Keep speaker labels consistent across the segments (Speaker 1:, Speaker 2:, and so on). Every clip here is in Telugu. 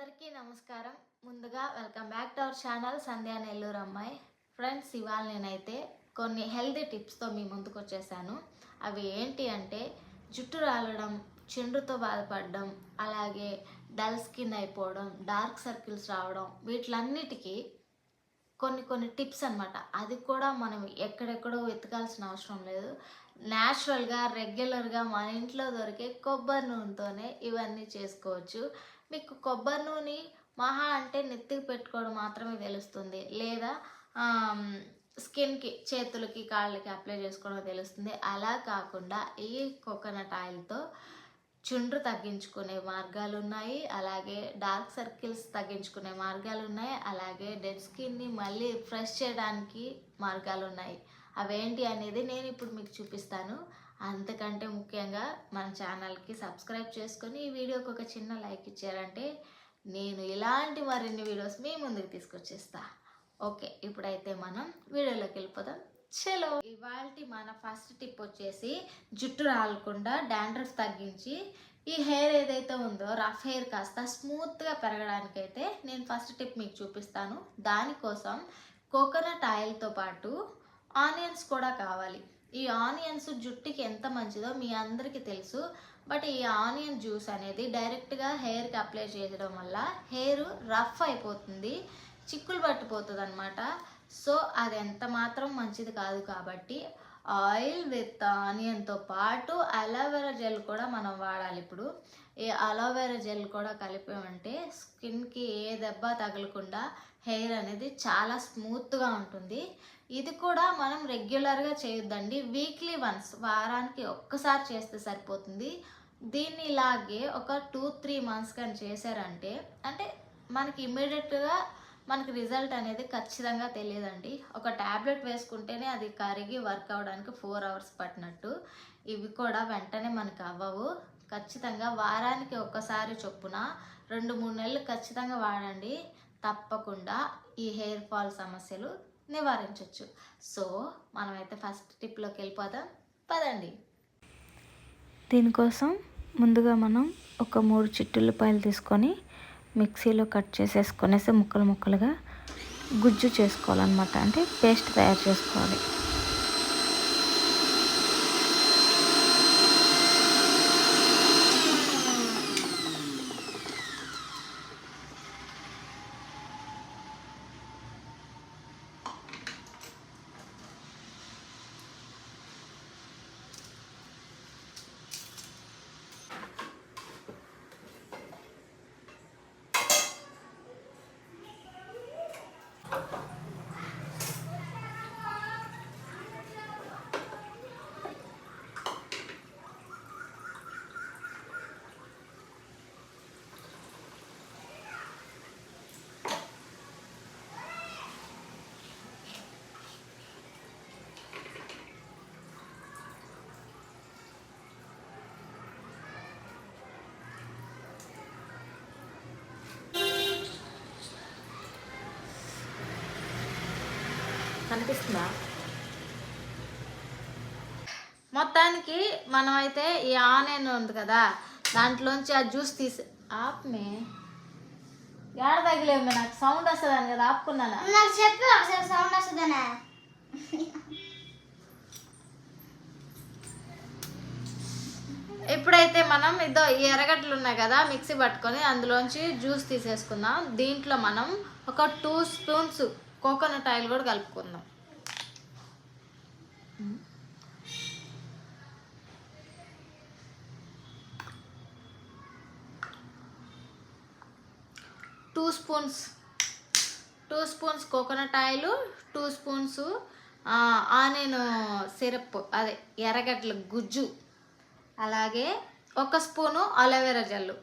Speaker 1: అందరికీ నమస్కారం. ముందుగా welcome back to our channel Sandhya Nellore అమ్మాయి. ఫ్రెండ్స్ ఇవాళ నేనైతే కొన్ని హెల్దీ టిప్స్తో మీ ముందుకు వచ్చేసాను. అవి ఏంటి అంటే జుట్టు రాలడం చెండుతో బాధపడడం అలాగే డల్ స్కిన్ అయిపోవడం డార్క్ సర్కిల్స్ రావడం వీటిలన్నిటికీ కొన్ని కొన్ని టిప్స్ అన్నమాట. అది కూడా మనం ఎక్కడెక్కడో వెతకాల్సిన అవసరం లేదు. న్యాచురల్గా రెగ్యులర్గా మన ఇంట్లో దొరికే కొబ్బరి నూనెతోనే ఇవన్నీ చేసుకోవచ్చు. మీకు కొబ్బరి నూనె మహా అంటే నెత్తికి పెట్టుకోవడం మాత్రమే తెలుస్తుంది. లేదా స్కిన్కి చేతులకి కాళ్ళకి అప్లై చేసుకోవడం తెలుస్తుంది. అలా కాకుండా ఈ కోకోనట్ ఆయిల్తో చుండ్రు తగ్గించుకునే మార్గాలు ఉన్నాయి. అలాగే డార్క్ సర్కిల్స్ తగ్గించుకునే మార్గాలు ఉన్నాయి. అలాగే డెడ్ స్కిన్ని మళ్ళీ ఫ్రెష్ చేయడానికి మార్గాలు ఉన్నాయి. అవేంటి అనేది నేను ఇప్పుడు మీకు చూపిస్తాను. అంతకంటే ముఖ్యంగా మన ఛానల్కి సబ్స్క్రైబ్ చేసుకొని ఈ వీడియోకి ఒక చిన్న లైక్ ఇచ్చారంటే నేను ఇలాంటి మరిన్ని వీడియోస్ మీ ముందుకు తీసుకొచ్చేస్తా. ఓకే ఇప్పుడైతే మనం వీడియోలోకి వెళ్ళిపోదాం. చలో. ఇవాళ మన ఫస్ట్ టిప్ వచ్చేసి జుట్టు రాలకుండా డాండ్రఫ్ తగ్గించి ఈ హెయిర్ ఏదైతే ఉందో రఫ్ హెయిర్ కాస్త స్మూత్గా పెరగడానికైతే నేను ఫస్ట్ టిప్ మీకు చూపిస్తాను. దానికోసం కోకోనట్ ఆయిల్తో పాటు ఆనియన్స్ కూడా కావాలి. ఈ ఆనియన్స్ జుట్టుకి ఎంత మంచిదో మీ అందరికీ తెలుసు. బట్ ఈ ఆనియన్ జ్యూస్ అనేది డైరెక్ట్గా హెయిర్కి అప్లై చేయడం వల్ల హెయిర్ రఫ్ అయిపోతుంది చిక్కులు పట్టిపోతుంది అనమాట సో అది ఎంత మాత్రం మంచిది కాదు కాబట్టి ఆయిల్ విత్ ఆనియన్తో పాటు అలోవెరా జెల్ కూడా మనం వాడాలి ఇప్పుడు. ఈ అలోవెరా జెల్ కూడా కలిపామంటే స్కిన్కి ఏ దెబ్బ తగలకుండా హెయిర్ అనేది చాలా స్మూత్గా ఉంటుంది. ఇది కూడా మనం రెగ్యులర్గా చేయొద్దండి. వీక్లీ వన్స్ వారానికి ఒక్కసారి చేస్తే సరిపోతుంది. దీన్ని ఇలాగే ఒక టూ త్రీ మంత్స్ కానీ చేశారంటే అంటే మనకి ఇమ్మీడియట్గా మనకి రిజల్ట్ అనేది ఖచ్చితంగా తెలియదండి. ఒక ట్యాబ్లెట్ వేసుకుంటేనే అది కరిగి వర్క్ అవ్వడానికి ఫోర్ అవర్స్ పట్టినట్టు. ఇవి కూడా వెంటనే మనకు అవ్వవు. ఖచ్చితంగా వారానికి ఒక్కసారి చొప్పున రెండు మూడు నెలలు ఖచ్చితంగా వాడండి. తప్పకుండా ఈ హెయిర్ ఫాల్ సమస్యలు నివారించవచ్చు సో మనమైతే ఫస్ట్ టిప్లోకి వెళ్ళిపోదాం. పదండి.
Speaker 2: దీనికోసం ముందుగా మనం ఒక మూడు చిట్టుల్లిపాయలు తీసుకొని మిక్సీలో కట్ చేసేసుకొనేసి ముక్కలు ముక్కలుగా గుజ్జు చేసుకోవాలన్నమాట. అంటే పేస్ట్ తయారు చేసుకోవాలి.
Speaker 1: కనిపిస్తుందా మొత్తానికి మనమైతే ఈ ఆనియన్ ఉంది కదా దాంట్లోంచి ఆ జ్యూస్ తీసి ఆపమే. ఏడ తగిలేము నాకు సౌండ్ వస్తుందని కదా ఆపుకున్నాను?
Speaker 3: నాకు చెప్పి ఒకసారి సౌండ్ వస్తుందనే?
Speaker 1: ఇప్పుడైతే మనం ఇదో ఈ ఎర్రగడ్డలు ఉన్నాయి కదా మిక్సీ పట్టుకొని అందులోంచి జ్యూస్ తీసేసుకుందాం. దీంట్లో మనం ఒక టూ స్పూన్స్ కోకోనట్ ఆయిల్ కూడా కలుపుకుందాం. Two spoons two spoons coconut oil two spoons onion syrup అదే ఎర్రగడ్డల గుజ్జు అలాగే ఒక స్పూను అలోవెరా జెల్లు.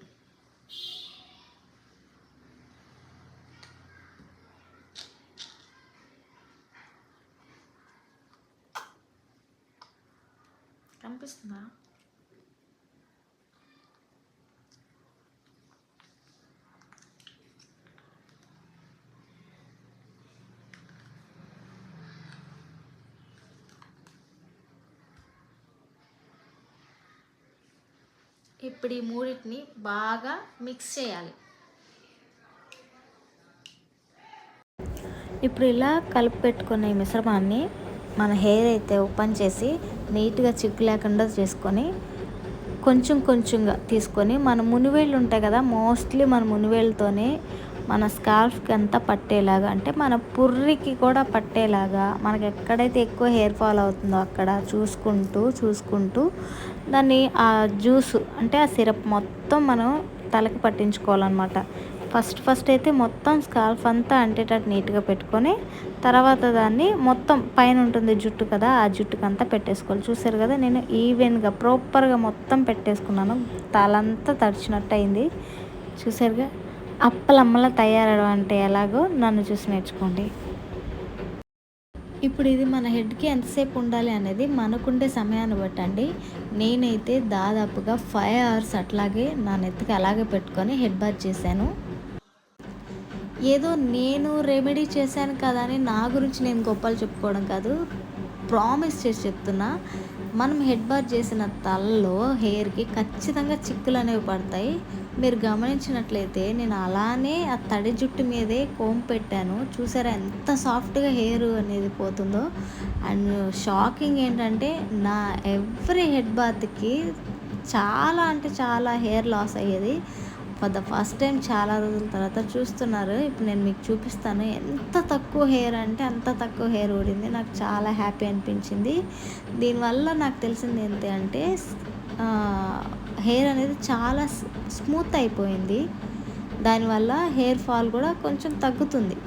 Speaker 1: కనిపిస్తుందా ఇప్పుడు ఈ మూడింటిని బాగా మిక్స్ చేయాలి. ఇప్పుడు ఇలా కలిపి పెట్టుకున్న ఈ మిశ్రమాన్ని మన హెయిర్ అయితే ఓపెన్ చేసి నీట్గా చిక్కు లేకుండా చేసుకొని కొంచెం కొంచెంగా తీసుకొని మన మునివేళ్ళు ఉంటాయి కదా మోస్ట్లీ మన మునివేళ్ళతోనే మన స్కార్ఫ్కి అంతా పట్టేలాగా అంటే మన పుర్రికి కూడా పట్టేలాగా మనకి ఎక్కడైతే ఎక్కువ హెయిర్ ఫాల్ అవుతుందో అక్కడ చూసుకుంటూ చూసుకుంటూ దాన్ని ఆ జ్యూస్ అంటే ఆ సిరప్ మొత్తం మనం తలకి పట్టించుకోవాలన్నమాట. ఫస్ట్ ఫస్ట్ అయితే మొత్తం స్కాల్ఫ్ అంతా అంటేటట్టు నీట్గా పెట్టుకొని తర్వాత దాన్ని మొత్తం పైన ఉంటుంది జుట్టు కదా ఆ జుట్టుకంతా పెట్టేసుకోవాలి. చూసారు కదా నేను ఈవెన్గా ప్రాపర్గా మొత్తం పెట్టేసుకున్నాను. తలంతా తడిచినట్టు అయింది చూసారుగా అప్పలమ్మలా తయారడం అంటే ఎలాగో నన్ను చూసి నేర్చుకోండి. ఇప్పుడు ఇది మన హెడ్కి ఎంతసేపు ఉండాలి అనేది మనకుండే సమయాన్ని బట్టండి నేనైతే దాదాపుగా ఫైవ్ అవర్స్ అట్లాగే నా నెత్తికి అలాగే పెట్టుకొని హెడ్ బాత్ చేశాను. ఏదో నేను రెమెడీ చేశాను కదా అని నా గురించి నేను గొప్పలు చెప్పుకోవడం కాదు. ప్రామిస్ చేసి చెప్తున్నా. మనం హెడ్ బాత్ చేసిన తలలో హెయిర్కి ఖచ్చితంగా చిక్కులు అనేవి పడతాయి. మీరు గమనించినట్లయితే నేను అలానే ఆ తడి జుట్టు మీదే కోమ్ పెట్టాను. చూసారా ఎంత సాఫ్ట్గా హెయిర్ అనేది పోతుందో. అండ్ షాకింగ్ ఏంటంటే నా ఎవ్రీ హెడ్ బాత్కి చాలా అంటే చాలా హెయిర్ లాస్ అయ్యేది. ఫర్ ద ఫస్ట్ టైం చాలా రోజుల తర్వాత చూస్తున్నారు. ఇప్పుడు నేను మీకు చూపిస్తాను. ఎంత తక్కువ హెయిర్ అంటే అంత తక్కువ హెయిర్ ఊడింది. నాకు చాలా హ్యాపీ అనిపించింది. దీనివల్ల నాకు తెలిసింది ఏంటి అంటే హెయిర్ అనేది చాలా స్మూత్ అయిపోయింది. దానివల్ల హెయిర్ ఫాల్ కూడా కొంచెం తగ్గుతుంది.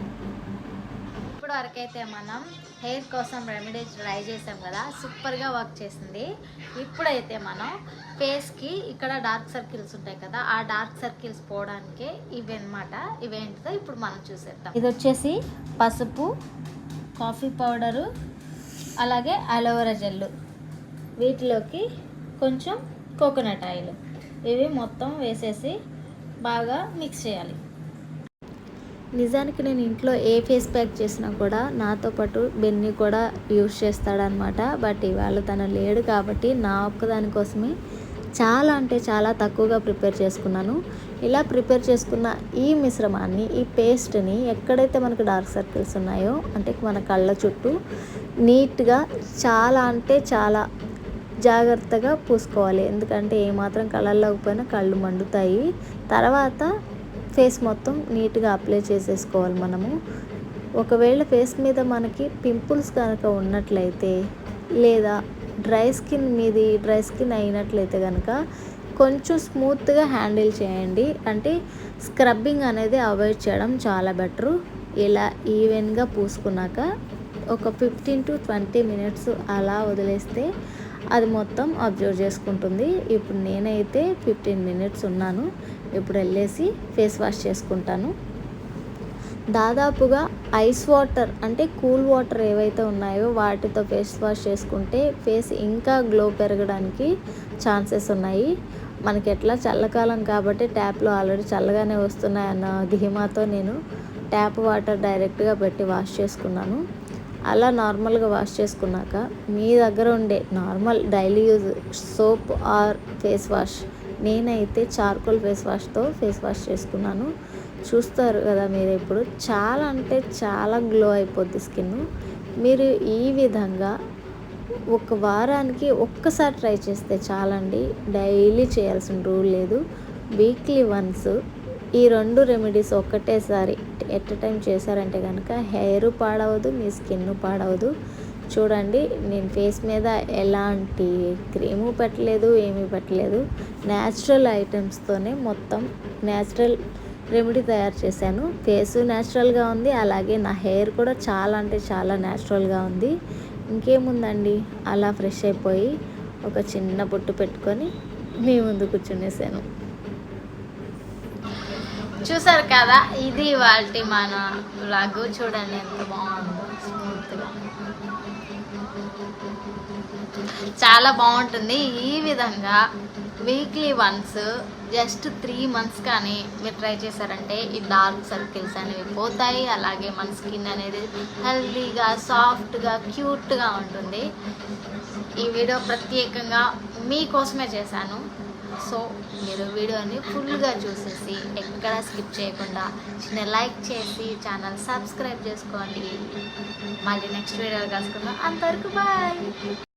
Speaker 4: ఇప్పుడు వరకైతే మనం హెయిర్ కోసం రెమెడీ ట్రై చేసాం కదా సూపర్గా వర్క్ చేసింది. ఇప్పుడైతే మనం ఫేస్కి ఇక్కడ డార్క్ సర్కిల్స్ ఉంటాయి కదా ఆ డార్క్ సర్కిల్స్ పోవడానికి ఇవి అనమాట ఇవేంటిదో ఇప్పుడు మనం చూసేద్దాం.
Speaker 1: ఇది వచ్చేసి
Speaker 4: పసుపు కాఫీ పౌడరు అలాగే అలోవెరా జెల్లు. వీటిలోకి కొంచెం కోకోనట్ ఆయిల్. ఇవి మొత్తం వేసేసి బాగా మిక్స్ చేయాలి.
Speaker 1: నిజానికి నేను ఇంట్లో ఏ ఫేస్ ప్యాక్ చేసినా కూడా నాతో పాటు బెన్ని కూడా యూస్ చేస్తాడనమాట బట్ ఇవాళ తను లేడు కాబట్టి నా ఒక్కదాని కోసమే చాలా అంటే చాలా తక్కువగా ప్రిపేర్ చేసుకున్నాను. ఇలా ప్రిపేర్ చేసుకున్న ఈ మిశ్రమాన్ని ఈ పేస్ట్ని ఎక్కడైతే మనకు డార్క్ సర్కిల్స్ ఉన్నాయో అంటే మన కళ్ళ చుట్టూ నీట్గా చాలా అంటే చాలా జాగ్రత్తగా పూసుకోవాలి. ఎందుకంటే ఏమాత్రం కళ్ళల్లోకి పోయినా కళ్ళు మండుతాయి. తర్వాత ఫేస్ మొత్తం నీట్గా అప్లై చేసేసుకోవాలి మనము. ఒకవేళ ఫేస్ మీద మనకి పింపుల్స్ కనుక ఉన్నట్లయితే లేదా డ్రై స్కిన్ మీది డ్రై స్కిన్ అయినట్లయితే కనుక కొంచెం స్మూత్గా హ్యాండిల్ చేయండి. అంటే స్క్రబ్బింగ్ అనేది అవాయిడ్ చేయడం చాలా బెటరు. ఇలా ఈవెన్గా పూసుకున్నాక ఒక ఫిఫ్టీన్ టు ట్వంటీ మినిట్స్ అలా వదిలేస్తే అది మొత్తం అబ్జర్వ్ చేసుకుంటుంది. ఇప్పుడు నేనైతే ఫిఫ్టీన్ మినిట్స్ ఉన్నాను. ఇప్పుడు వెళ్ళేసి ఫేస్ వాష్ చేసుకుంటాను. దాదాపుగా ఐస్ వాటర్ అంటే కూల్ వాటర్ ఏవైతే ఉన్నాయో వాటితో ఫేస్ వాష్ చేసుకుంటే ఫేస్ ఇంకా గ్లో పెరగడానికి ఛాన్సెస్ ఉన్నాయి. మనకి ఎట్లా చల్లకాలం కాబట్టి ట్యాప్లో ఆల్రెడీ చల్లగానే వస్తున్నాయన్న ధీమాతో నేను ట్యాప్ వాటర్ డైరెక్ట్గా పెట్టి వాష్ చేసుకున్నాను. అలా నార్మల్గా వాష్ చేసుకున్నాక మీ దగ్గర ఉండే normal daily use soap or face wash నేనైతే చార్కోల్ ఫేస్ వాష్తో ఫేస్ వాష్ చేసుకున్నాను. చూస్తారు కదా మీరు ఇప్పుడు. చాలా అంటే చాలా గ్లో అయిపోద్ది స్కిన్. మీరు ఈ విధంగా ఒక వారానికి ఒక్కసారి ట్రై చేస్తే చాలండి. డైలీ చేయాల్సిన రూల్ లేదు. వీక్లీ వన్స్ ఈ రెండు రెమెడీస్ ఒక్కటేసారి ఎట్ టైం చేశారంటే కనుక హెయిర్ పాడవదు మీ స్కిన్ పాడవదు. చూడండి నేను ఫేస్ మీద ఎలాంటి క్రీము పెట్టలేదు ఏమీ పెట్టలేదు. న్యాచురల్ ఐటమ్స్తోనే మొత్తం న్యాచురల్ రెమెడీ తయారు చేశాను. ఫేస్ న్యాచురల్గా ఉంది అలాగే నా హెయిర్ కూడా చాలా అంటే చాలా న్యాచురల్గా ఉంది. ఇంకేముందండి? అలా ఫ్రెష్ అయిపోయి ఒక చిన్న బొట్టు పెట్టుకొని మీ ముందు కూర్చునేసాను.
Speaker 4: చూసారు కదా ఇది వాళ్ళ మన వ్లాగ్ చూడండి ఎంత బాగుంది. చాలా బాగుంటుంది. ఈ విధంగా weekly once just three months కానీ మీరు ట్రై చేశారంటే ఈ డార్క్ సర్కిల్స్ అనేవి పోతాయి. అలాగే మన స్కిన్ అనేది హెల్తీగా సాఫ్ట్గా క్యూట్గా ఉంటుంది. ఈ వీడియో ప్రత్యేకంగా మీకోసమే చేశాను.
Speaker 1: సో మీరు వీడియోని ఫుల్గా చూసేసి ఎక్కడ స్కిప్ చేయకుండా చిన్న లైక్ చేసి ఛానల్ సబ్స్క్రైబ్ చేసుకోండి. మళ్ళీ నెక్స్ట్ వీడియో కలుసుకుందాం. అంతవరకు బాయ్